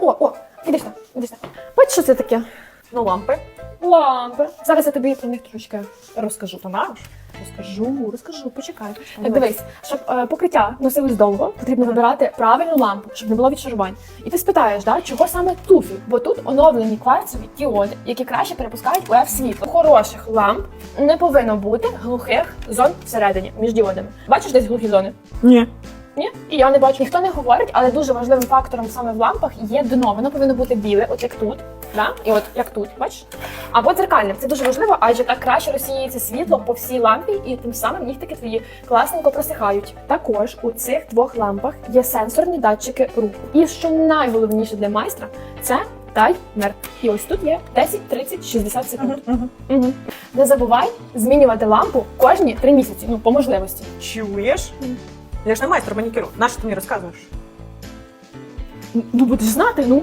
О, о, іди сюди, іди сюди. Бачиш, що це таке? Ну, лампи. Лампи. Зараз я тобі про них трошки розкажу. Помаш? Розкажу, розкажу, почекай. Так, дивись, щоб е, покриття носилось довго, потрібно вибирати правильну лампу, щоб не було відшарувань. І ти спитаєш, да, чого саме туфі? Бо тут оновлені кварцеві діоди, які краще перепускають УФ світло. Хороших ламп не повинно бути глухих зон всередині між діодами. Бачиш десь глухі зони? Ні. І я не бачу. Ніхто не говорить, але дуже важливим фактором саме в лампах є дно. Воно повинно бути біле, от як тут, да? і от як тут, бачиш? Або дзеркальне. Це дуже важливо, адже так краще розсіюється світло по всій лампі, і тим самим нігтики твої класненько просихають. Також у цих двох лампах є сенсорні датчики руху. І що найголовніше для майстра, це таймер. І ось тут є 10, 30, 60 секунд. Угу. Угу. Не забувай змінювати лампу кожні 3 місяці, ну по можливості. Чуєш? Я ж не майстер манікюру. Нащо ти мені розказуєш? Ну будеш знати, ну.